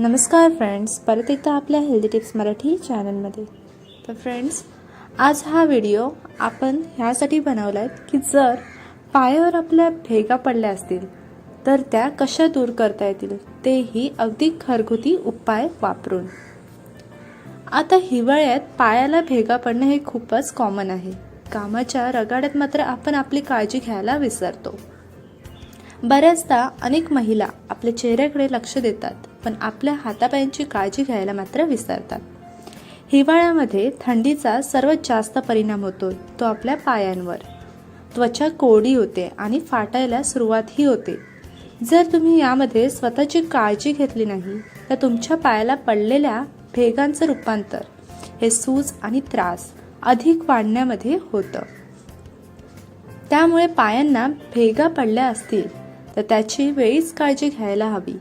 नमस्कार फ्रेंड्स परत एकदा आपल्या हेल्दी टिप्स मराठी चॅनलमध्ये. तर फ्रेंड्स आज हा व्हिडिओ आपण ह्यासाठी बनवला आहे की जर पायावर आपल्या भेगा पडल्या असतील तर त्या कशा दूर करता येतील तेही अगदी घरगुती उपाय वापरून. आता हिवाळ्यात पायाला भेगा पडणं हे खूपच कॉमन आहे. कामाच्या रगाड्यात मात्र आपण आपली काळजी घ्यायला विसरतो. बऱ्याचदा अनेक महिला आपल्या चेहऱ्याकडे लक्ष देतात. पण आपल्या हातापायांची काळजी घ्यायला मात्र विसरतात. हिवाळ्यामध्ये थंडीचा सर्वात जास्त परिणाम होतो तो आपल्या पायांवर. त्वचा कोरडी होते आणि फाटायला सुरुवातही होते. जर तुम्ही यामध्ये स्वतःची काळजी घेतली नाही तर तुमच्या पायाला पडलेल्या भेगांचं रूपांतर हे सूज आणि त्रास अधिक वाढण्यामध्ये होतं. त्यामुळे पायांना भेगा पडल्या असतील तर त्याची वेळीच काळजी घ्यायला हवी.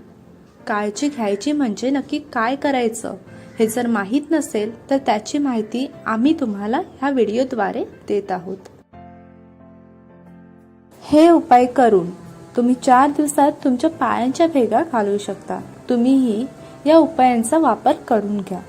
काळजी घ्यायची म्हणजे नक्की काय करायचं हे जर माहीत नसेल तर त्याची माहिती आम्ही तुम्हाला ह्या व्हिडिओद्वारे देत आहोत. हे उपाय करून तुम्ही चार दिवसात तुमच्या पायांच्या भेगा घालवू शकता. तुम्हीही या उपायांचा वापर करून घ्या.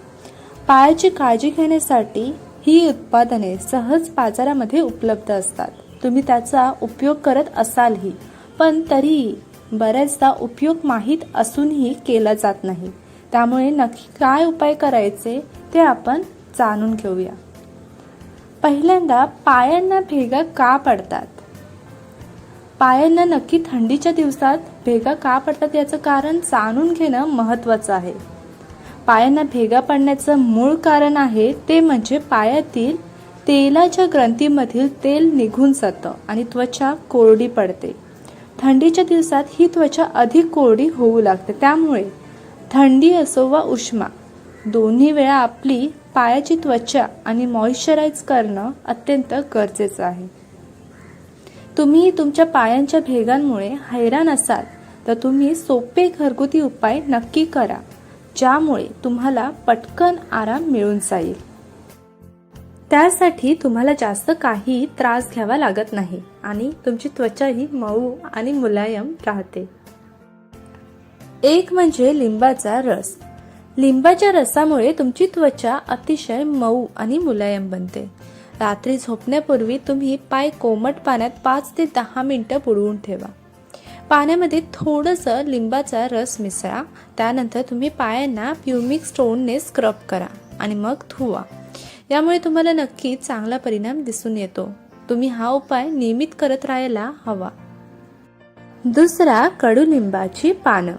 पायाची काळजी घेण्यासाठी ही उत्पादने सहज बाजारामध्ये उपलब्ध असतात. तुम्ही त्याचा उपयोग करत असालही पण तरीही बऱ्याचदा उपयोग माहीत असूनही केला जात नाही. त्यामुळे नक्की काय उपाय करायचे ते आपण जाणून घेऊया. पहिल्यांदा पायांना भेगा का पडतात? पायांना नक्की थंडीच्या दिवसात भेगा का पडतात याचं कारण जाणून घेणं महत्वाचं आहे. पायांना भेगा पडण्याचं मूळ कारण आहे ते म्हणजे पायातील तेलाच्या ग्रंथीमधील तेल निघून जातं आणि त्वचा कोरडी पडते. थंडीच्या दिवसात ही त्वचा अधिक कोरडी होऊ लागते. त्यामुळे थंडी असो वा उष्मा दोन्ही वेळा आपली पायाची त्वचा आणि मॉइश्चराईज करणं अत्यंत गरजेचं आहे. तुम्ही तुमच्या पायांच्या भेगांमुळे हैराण असाल तर तुम्ही सोपे घरगुती उपाय नक्की करा ज्यामुळे तुम्हाला पटकन आराम मिळून जाईल. त्यासाठी तुम्हाला जास्त काही त्रास घ्यावा लागत नाही आणि तुमची त्वचाही मऊ आणि मुलायम राहते. एक म्हणजे लिंबाचा रस. लिंबाच्या रसामुळे तुमची त्वचा अतिशय मऊ आणि मुलायम बनते. रात्री झोपण्यापूर्वी तुम्ही पाय कोमट पाण्यात पाच ते दहा मिनटं बुडवून ठेवा. पाण्यामध्ये थोडंसं लिंबाचा रस मिसळा. त्यानंतर तुम्ही पायांना प्युमिक स्टोनने स्क्रब करा आणि मग धुवा. यामुळे तुम्हाला नक्की चांगला परिणाम दिसून येतो. तुम्ही हा उपाय नियमित करत राहायला हवा. दुसरा कडुलिंबाची पानं.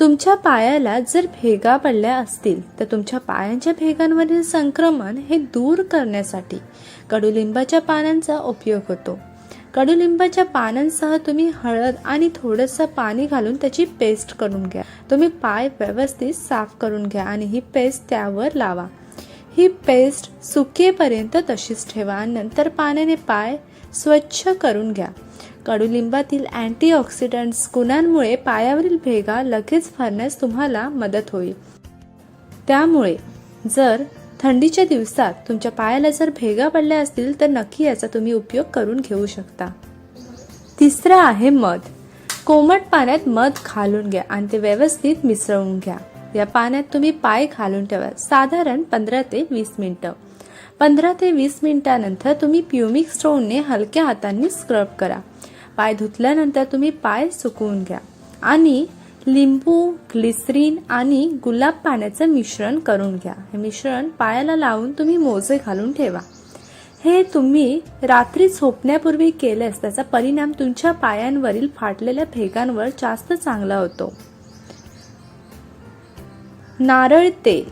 तुमच्या पायाला जर भेगा पडल्या असतील तर तुमच्या पायांच्या भेगांवरील संक्रमण हे दूर करण्यासाठी कडुलिंबाच्या पानांचा उपयोग होतो. कडुलिंबाच्या पानांसह तुम्ही हळद आणि थोडंसं पाणी घालून त्याची पेस्ट करून घ्या. तुम्ही पाय व्यवस्थित साफ करून घ्या आणि ही पेस्ट त्यावर लावा. ही पेस्ट सुकेपर्यंत तशीच ठेवा. नंतर पाण्याने पाय स्वच्छ करून घ्या. कडुलिंबातील अँटीऑक्सिडंट्स गुणांमुळे पायावरील भेगा लगेच भरण्यास तुम्हाला मदत होईल. त्यामुळे जर थंडीच्या दिवसात तुमच्या पायाला जर भेगा पडल्या असतील तर नक्की याचा तुम्ही उपयोग करून घेऊ शकता. तिसरं आहे मध. कोमट पाण्यात मध घालून घ्या आणि ते व्यवस्थित मिसळून घ्या. या पाण्यात तुम्ही पाय घालून ठेवा. साधारण पंधरा ते वीस मिनिटं. पंधरा ते वीस मिनिटानंतर तुम्ही प्युमिक स्टोनने हलक्या हातांनी स्क्रब करा. पाय धुतल्यानंतर तुम्ही पाय सुकवून घ्या. आणि लिंबू ग्लिसरीन आणि गुलाब पाण्याचं मिश्रण करून घ्या. हे मिश्रण पायाला लावून तुम्ही मोजे घालून ठेवा. हे तुम्ही रात्री झोपण्यापूर्वी केल्यास त्याचा परिणाम तुमच्या पायांवरील फाटलेल्या भेगांवर जास्त चांगला होतो. नारळ तेल.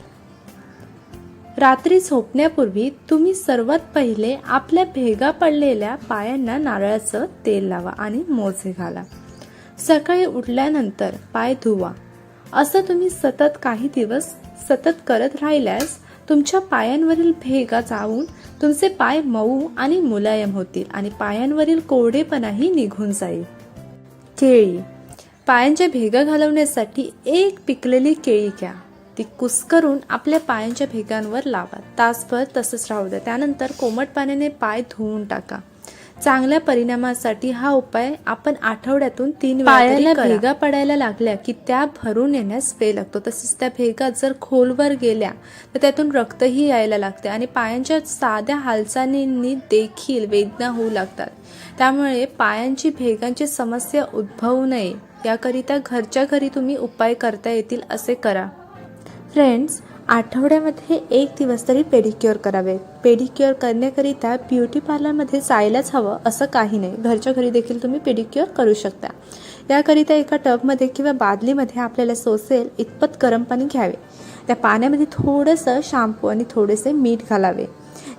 रात्री झोपण्यापूर्वी तुम्ही सर्वात पहिले आपल्या भेगा पडलेल्या पायांना नारळाचं तेल लावा आणि मोजे घाला. सकाळी उठल्यानंतर पाय धुवा. असं तुम्ही सतत काही दिवस सतत करत राहिल्यास तुमच्या पायांवरील भेगा जाऊन तुमचे पाय मऊ आणि मुलायम होतील आणि पायांवरील कोरडेपणाही निघून जाईल. केळी. पायांच्या भेगा घालवण्यासाठी एक पिकलेली केळी घ्या. ती कुस्करून आपल्या पायांच्या भेगांवर लावा. तासभर तसंच राहू द्या. त्यानंतर कोमट पाण्याने पाय धुवून टाका. चांगल्या परिणामासाठी हा उपाय आपण आठवड्यातून तीन पायाला भेगा पडायला लागल्या की त्या भरून येण्यास वेळ लागतो. तसेच त्या भेगा जर खोलवर गेल्या तर त्यातून रक्तही यायला लागते आणि पायांच्या साध्या हालचालींनी देखील वेदना होऊ लागतात. त्यामुळे पायांची भेगांची समस्या उद्भवू नये. याकरिता घरच्या घरी तुम्ही उपाय करता येतील असे करा. फ्रेंड्स आठवड्यामध्ये एक दिवस तरी पेडिक्युअर करावे. पेडिक्युअर करण्याकरिता ब्युटी पार्लरमध्ये जायलाच हवं असं काही नाही. घरच्या घरी देखील तुम्ही पेडिक्युअर करू शकता. याकरिता एका टबमध्ये किंवा बादलीमध्ये आपल्याला सोसेल इतपत गरम पाणी घ्यावे. त्या पाण्यामध्ये थोडंसं शॅम्पू आणि थोडेसे मीठ घालावे.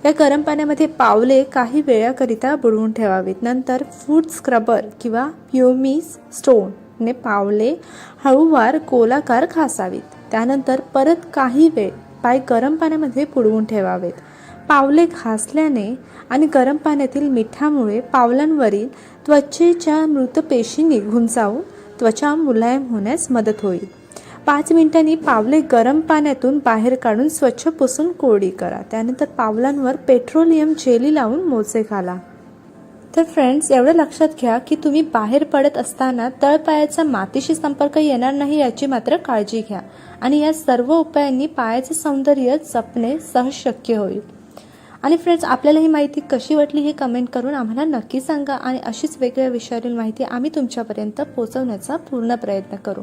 या गरम पाण्यामध्ये पावले काही वेळाकरिता बुडवून ठेवावीत. नंतर फूड स्क्रबर किंवा प्युमिस स्टोन ने पावले हळूवार गोलाकार घासावीत. त्यानंतर परत काही वेळ पाय गरम पाण्यामध्ये बुडवून ठेवावेत. पावले घासल्याने आणि गरम पाण्यातील मिठामुळे पावलांवरील त्वचेच्या मृत पेशी निघून जाऊन त्वचा मुलायम होण्यास मदत होईल. पाच मिनिटांनी पावले गरम पाण्यातून बाहेर काढून स्वच्छ पुसून कोरडी करा. त्यानंतर पावलांवर पेट्रोलियम जेली लावून मोजे घाला. तर फ्रेंड्स एवढं लक्षात घ्या की तुम्ही बाहेर पडत असताना तळपायाचा मातीशी संपर्क येणार नाही याची मात्र काळजी घ्या. आणि या सर्व उपायांनी पायाचे सौंदर्य जपणे सहज शक्य होईल. आणि फ्रेंड्स आपल्याला ही माहिती कशी वाटली हे कमेंट करून आम्हाला नक्की सांगा आणि अशीच वेगळ्या विषयावरील माहिती आम्ही तुमच्यापर्यंत पोहोचवण्याचा पूर्ण प्रयत्न करू.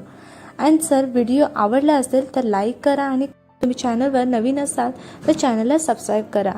अँड जर व्हिडिओ आवडला असेल तर लाईक करा आणि तुम्ही चॅनलवर नवीन असाल तर चॅनलला सबस्क्राईब करा.